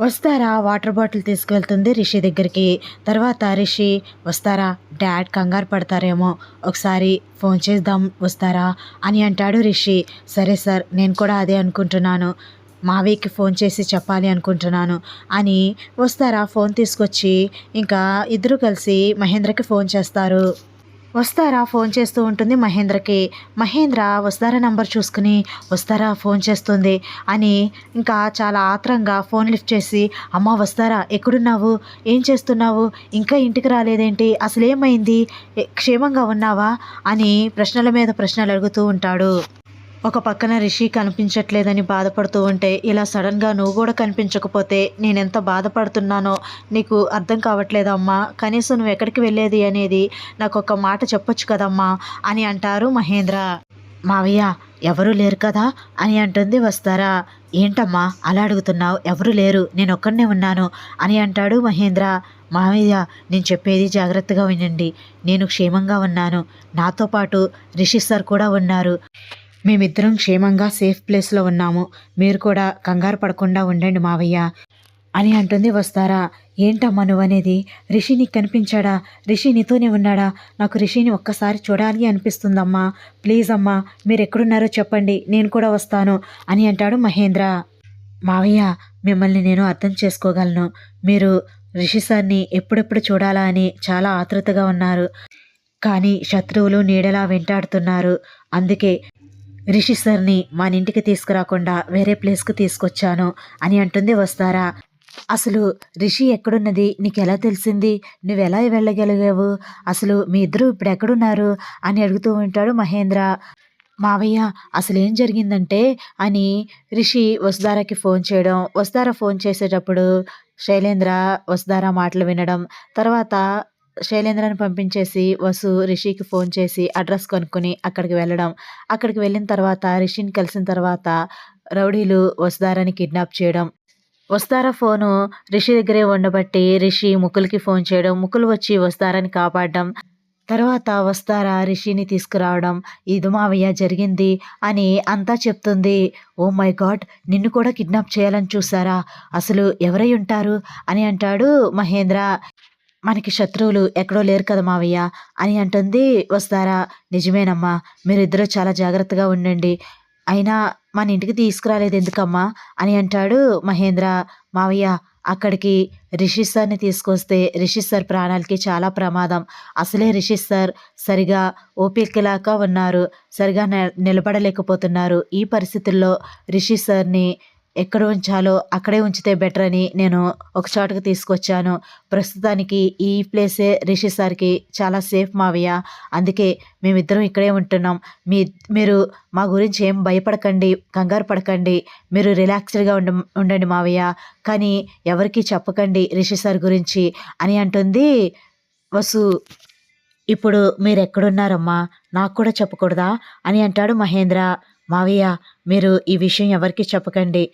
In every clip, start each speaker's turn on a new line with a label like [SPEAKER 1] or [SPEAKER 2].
[SPEAKER 1] వస్తారా? Water bottle తీసుకువెళ్తుంది Rishi దగ్గరికి. తర్వాత రిషి వస్తారా? డాడ్ కంగారు పడతారేమో. ఒకసారి ఫోన్ చేద్దాం వస్తారా? అని అంటాడు రిషి. సరే సార్ నేను కూడా అదే అనుకుంటున్నాను. మావయ్యకి ఫోన్ చేసి చెప్పాలి అనుకుంటున్నాను అని వస్తారా? ఫోన్ తీసుకొచ్చి ఇంకా ఇద్దరు కలిసి మహేంద్రకి ఫోన్ చేస్తారు. వస్తారా? ఫోన్ చేస్తూ ఉంటుంది మహేంద్రకి. మహేంద్ర వస్తారా నంబర్ చూసుకుని వస్తారా? ఫోన్ చేస్తుంది అని ఇంకా చాలా ఆత్రంగా ఫోన్ లిఫ్ట్ చేసి అమ్మ వస్తారా? ఎక్కడున్నావు? ఏం చేస్తున్నావు? ఇంకా ఇంటికి రాలేదేంటి? అసలు ఏమైంది క్షేమంగా ఉన్నావా? అని ప్రశ్నల మీద ప్రశ్నలు అడుగుతూ ఉంటాడు. ఒక పక్కన రిషి కనిపించట్లేదని బాధపడుతూ ఉంటే ఇలా సడన్గా నువ్వు కూడా కనిపించకపోతే నేను ఎంత బాధపడుతున్నానో నీకు అర్థం కావట్లేదమ్మా కనీసం నువ్వు ఎక్కడికి వెళ్ళేది అనేది నాకు ఒక మాట చెప్పొచ్చు కదమ్మా అని అంటారు మహేంద్ర. మావయ్య ఎవరూ లేరు కదా అని అంటుంది వస్తారా. ఏంటమ్మా అలా అడుగుతున్నావు? ఎవరు లేరు నేను ఒక్కడనే ఉన్నాను అని అంటాడు మహేంద్ర. మావయ్య నేను చెప్పేది జాగ్రత్తగా వినండి. నేను క్షేమంగా ఉన్నాను. నాతో పాటు రిషి సార్ కూడా ఉన్నారు. మేమిద్దరం క్షేమంగా సేఫ్ ప్లేస్లో ఉన్నాము. మీరు కూడా కంగారు పడకుండా ఉండండి మావయ్య. అని అంటుంది వస్తారా. ఏంటమ్మా నువ్వనేది? రిషి నీకు కనిపించాడా? రిషి నీతోనే ఉన్నాడా? నాకు రిషిని ఒక్కసారి చూడాలి అనిపిస్తుందమ్మా. ప్లీజ్ అమ్మా మీరు ఎక్కడున్నారో చెప్పండి. నేను కూడా వస్తాను అని అంటాడు మహేంద్ర. మావయ్య మిమ్మల్ని నేను అర్థం చేసుకోగలను. మీరు రిషి సార్ని ఎప్పుడెప్పుడు చూడాలా అని చాలా ఆతృతగా ఉన్నారు. కానీ శత్రువులు నీడలా వెంటాడుతున్నారు. అందుకే రిషి సార్ని మన ఇంటికి తీసుకురాకుండా వేరే ప్లేస్కి తీసుకొచ్చాను అని అంటుంది వస్తారా? అసలు రిషి ఎక్కడున్నది? నీకు ఎలా తెలిసింది? నువ్వు ఎలా వెళ్ళగలిగావు? అసలు మీ ఇద్దరు ఇప్పుడు ఎక్కడున్నారు? అని అడుగుతూ ఉంటాడు మహేంద్ర. మావయ్య అసలు ఏం జరిగిందంటే అని రిషి వసుధారాకి ఫోన్ చేయడం. వసుధార ఫోన్ చేసేటప్పుడు శైలేంద్ర వసుధార మాటలు వినడం. తర్వాత శైలేంద్రని పంపించేసి వసు రిషికి ఫోన్ చేసి అడ్రస్ కొనుక్కొని అక్కడికి వెళ్ళడం. అక్కడికి వెళ్ళిన తర్వాత రిషిని కలిసిన తర్వాత రౌడీలు వసుధారని కిడ్నాప్ చేయడం. వస్తారా ఫోను రిషి దగ్గరే ఉండబట్టి రిషి ముకుల్కి ఫోన్ చేయడం ముకులు వచ్చి వస్తారని కాపాడడం. తర్వాత వస్తారా రిషిని తీసుకురావడం ఇది మావయ్య జరిగింది అని అంతా చెప్తుంది. ఓ మై గాడ్ నిన్ను కూడా కిడ్నాప్ చేయాలని చూసారా అసలు ఎవరై ఉంటారు? అని అంటాడు మహేంద్ర. మనకి శత్రువులు ఎక్కడో లేరు కదా మావయ్య అని అంటుంది వస్తారా? నిజమేనమ్మా మీరిద్దరూ చాలా జాగ్రత్తగా ఉండండి. అయినా మన ఇంటికి తీసుకురాలేదు ఎందుకమ్మా? అని అంటాడు మహేంద్ర. మావయ్య అక్కడికి రిషి సార్ని తీసుకొస్తే రిషి సార్ ప్రాణాలకి చాలా ప్రమాదం. అసలే రిషి సార్ సరిగా ఓపికలాగా ఉన్నారు సరిగా నిలబడలేకపోతున్నారు. ఈ పరిస్థితుల్లో రిషి సార్ని ఎక్కడ ఉంచాలో అక్కడే ఉంచితే బెటర్ అని నేను ఒక చోటకి తీసుకొచ్చాను. ప్రస్తుతానికి ఈ ప్లేసే రిషి సార్కి చాలా సేఫ్ మావయ్య. అందుకే మేమిద్దరం ఇక్కడే ఉంటున్నాం. మీ మీరు మా గురించి ఏం భయపడకండి కంగారు పడకండి. మీరు రిలాక్స్డ్గా ఉండ ఉండండి మావయ్య. కానీ ఎవరికీ చెప్పకండి రిషి సార్ గురించి అని అంటుంది వసు. ఇప్పుడు మీరు ఎక్కడున్నారమ్మా నాకు కూడా చెప్పకూడదా? అని అంటాడు మహేంద్ర. మావయ్య మీరు ఈ విషయం ఎవరికి చెప్పకండి.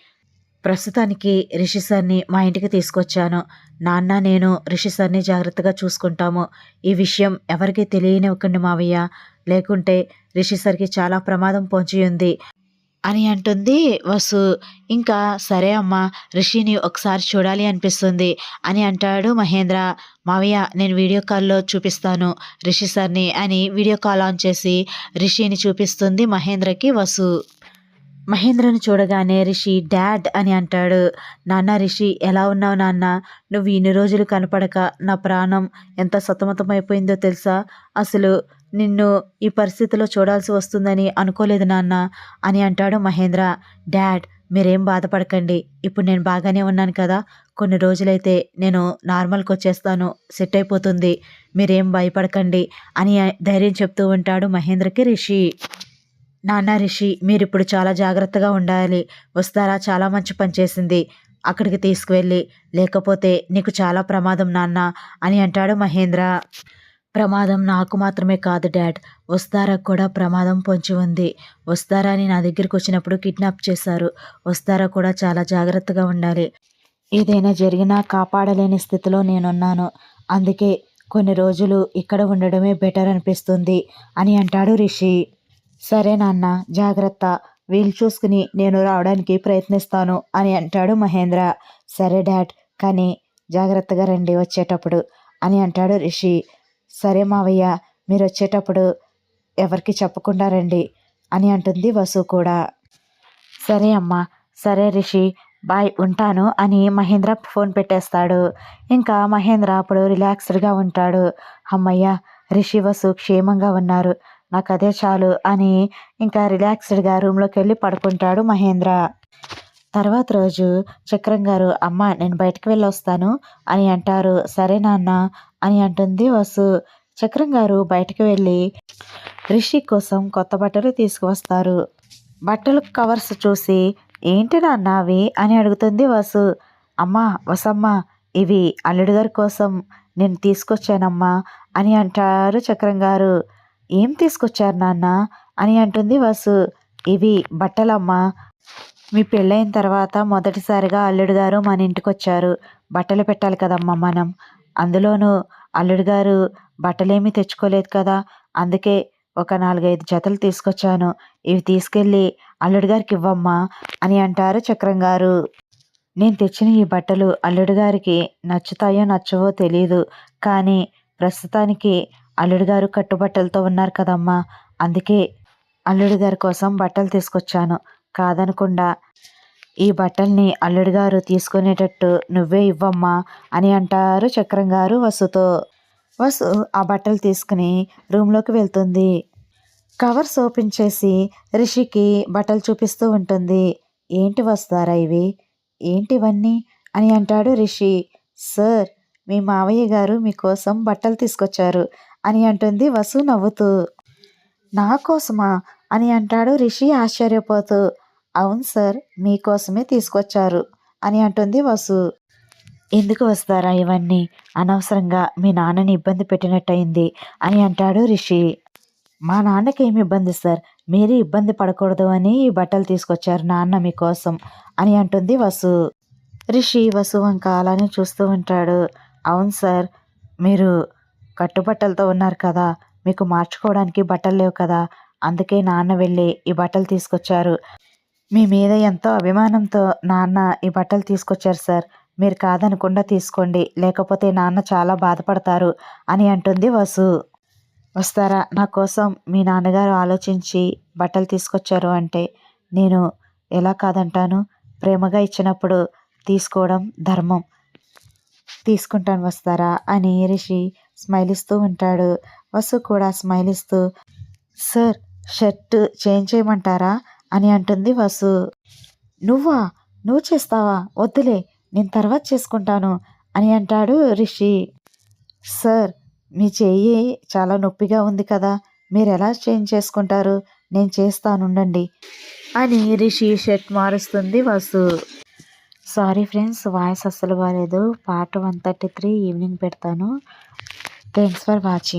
[SPEAKER 1] ప్రస్తుతానికి రిషి సార్ని మా ఇంటికి తీసుకొచ్చాను. నాన్న నేను రిషి సార్ని జాగ్రత్తగా చూసుకుంటాము. ఈ విషయం ఎవరికి తెలియనివ్వకండి మావయ్య. లేకుంటే రిషి సార్కి చాలా ప్రమాదం పొంచి ఉంది అని అంటుంది. వసు ఇంకా సరే అమ్మా రిషిని ఒకసారి చూడాలి అనిపిస్తుంది అని అంటాడు మహేంద్ర. మావయ్య నేను వీడియో కాల్లో చూపిస్తాను రిషి సార్ని అని వీడియో కాల్ ఆన్ చేసి రిషిని చూపిస్తుంది మహేంద్రకి వసు. మహేంద్రను చూడగానే రిషి డాడ్ అని అంటాడు. నాన్న రిషి ఎలా ఉన్నావు నాన్న? నువ్వు ఇన్ని రోజులు కనపడక నా ప్రాణం ఎంత సతమతమైపోయిందో తెలుసా? అసలు నిన్ను ఈ పరిస్థితిలో చూడాల్సి వస్తుందని అనుకోలేదు నాన్న అని అంటాడు మహేంద్ర. డాడ్ మీరేం బాధపడకండి. ఇప్పుడు నేను బాగానే ఉన్నాను కదా. కొన్ని రోజులైతే నేను నార్మల్కి వచ్చేస్తాను. సెట్ అయిపోతుంది. మీరేం భయపడకండి అని ధైర్యం చెప్తూ ఉంటాడు మహేంద్రకి రిషి. నాన్న రిషి మీరు ఇప్పుడు చాలా జాగ్రత్తగా ఉండాలి. వస్తారా? చాలా మంచి పని చేసింది. అక్కడికి తీసుకువెళ్ళి. లేకపోతే నీకు చాలా ప్రమాదం నాన్న అని అంటాడు మహేంద్ర. ప్రమాదం నాకు మాత్రమే కాదు డాడ్. వస్తారా కూడా ప్రమాదం పొంచి ఉంది. వస్తారా అని నా దగ్గరికి వచ్చినప్పుడు కిడ్నాప్ చేశారు. వస్తారా కూడా చాలా జాగ్రత్తగా ఉండాలి. ఏదైనా జరిగినా కాపాడలేని స్థితిలో నేనున్నాను. అందుకే కొన్ని రోజులు ఇక్కడ ఉండడమే బెటర్ అనిపిస్తుంది అని అంటాడు రిషి. సరే నాన్న జాగ్రత్త. వీలు చూసుకుని నేను రావడానికి ప్రయత్నిస్తాను అని అంటాడు మహేంద్ర. సరే డాడ్. కానీ జాగ్రత్తగా రండి వచ్చేటప్పుడు అని అంటాడు రిషి. సరే మావయ్య మీరు వచ్చేటప్పుడు ఎవరికి చెప్పకుండా రండి అని అంటుంది వసు కూడా. సరే అమ్మా సరే రిషి బాయ్ ఉంటాను అని మహేంద్ర ఫోన్ పెట్టేస్తాడు. ఇంకా మహేంద్ర అప్పుడు రిలాక్స్డ్గా ఉంటాడు. అమ్మయ్య రిషి వసు క్షేమంగా ఉన్నారు. నాకు అదే చాలు అని ఇంకా రిలాక్స్డ్గా రూమ్లోకి వెళ్ళి పడుకుంటాడు మహేంద్ర. తర్వాత రోజు చక్రం గారు అమ్మ నేను బయటకు వెళ్ళి వస్తాను అని అంటారు. సరే నాన్న అని అంటుంది వసు. చక్రం గారు బయటకు వెళ్ళి రిషి కోసం కొత్త బట్టలు తీసుకువస్తారు. బట్టలు కవర్స్ చూసి ఏంటి నాన్న అవి? అని అడుగుతుంది వసు. అమ్మా వసమ్మ ఇవి అల్లుడు గారి కోసం నేను తీసుకొచ్చానమ్మా అని అంటారు చక్రం గారు. ఏం తీసుకొచ్చారు నాన్న? అని అంటుంది వసు. ఇవి బట్టలమ్మా మీ పెళ్ళైన తర్వాత మొదటిసారిగా అల్లుడు గారు మన ఇంటికి వచ్చారు బట్టలు పెట్టాలి కదమ్మా మనం. అందులోనూ అల్లుడు గారు బట్టలేమీ తెచ్చుకోలేదు కదా. అందుకే ఒక నాలుగైదు జతలు తీసుకొచ్చాను. ఇవి తీసుకెళ్ళి అల్లుడు గారికి ఇవ్వమ్మా అని అంటారు చక్రం గారు. నేను తెచ్చిన ఈ బట్టలు అల్లుడు గారికి నచ్చుతాయో నచ్చవో తెలియదు కానీ ప్రస్తుతానికి అల్లుడు గారు కట్టుబట్టలతో ఉన్నారు కదమ్మా. అందుకే అల్లుడు గారి కోసం బట్టలు తీసుకొచ్చాను. కాదనకుండా ఈ బట్టల్ని అల్లుడు గారు తీసుకునేటట్టు నువ్వే ఇవ్వమ్మా అని అంటారు చక్రం గారు వసుతో. వసు ఆ బట్టలు తీసుకుని రూమ్లోకి వెళ్తుంది. కవర్స్ ఓపెన్ చేసి రిషికి బట్టలు చూపిస్తూ ఉంటుంది. ఏంటి వస్తారా ఇవి? ఏంటి ఇవన్నీ అని అంటాడు రిషి. సార్ మీ మావయ్య గారు మీకోసం బట్టలు తీసుకొచ్చారు అని అంటుంది వసు నవ్వుతూ. నా కోసమా అని అంటాడు రిషి ఆశ్చర్యపోతూ. అవును సార్ మీకోసమే తీసుకొచ్చారు అని అంటుంది వసు. ఎందుకు వస్తారా ఇవన్నీ? అనవసరంగా మీ నాన్నని ఇబ్బంది పెట్టినట్టయింది అని అంటాడు రిషి. మా నాన్నకి ఏమి ఇబ్బంది సార్? మీరే ఇబ్బంది పడకూడదు అని ఈ బట్టలు తీసుకొచ్చారు నాన్న మీకోసం అని అంటుంది వసు. రిషి వసు వంక అలానే చూస్తూ ఉంటాడు. అవును సార్ మీరు కట్టుబట్టలతో ఉన్నారు కదా మీకు మార్చుకోవడానికి బట్టలు లేవు కదా అందుకే నాన్న వెళ్ళి ఈ బట్టలు తీసుకొచ్చారు మీ మీద ఎంతో అభిమానంతో నాన్న ఈ బట్టలు తీసుకొచ్చారు సార్. మీరు కాదనకుండా తీసుకోండి. లేకపోతే నాన్న చాలా బాధపడతారు అని అంటుంది వసు. వస్తారా? నా కోసం మీ నాన్నగారు ఆలోచించి బట్టలు తీసుకొచ్చారు అంటే నేను ఎలా కాదంటాను? ప్రేమగా ఇచ్చినప్పుడు తీసుకోవడం ధర్మం. తీసుకుంటాను వస్తారా? అని రిషి స్మైల్ ఇస్తూ ఉంటాడు. వసు కూడా స్మైల్ ఇస్తూ సార్ షర్ట్ చేంజ్ చేయమంటారా? అని అంటుంది వసు. నువ్వా? నువ్వు చేస్తావా? వద్దులే నేను తర్వాత చేసుకుంటాను అని అంటాడు రిషి. సార్ మీ చెయ్యి చాలా నొప్పిగా ఉంది కదా మీరు ఎలా చేంజ్ చేసుకుంటారు? నేను చేస్తానుండండి అని రిషి షర్ట్ మారుస్తుంది వసు. సారీ ఫ్రెండ్స్ వాయిస్ అస్సలు బాగాలేదు part one thirty three evening పెడతాను. Thanks for watching.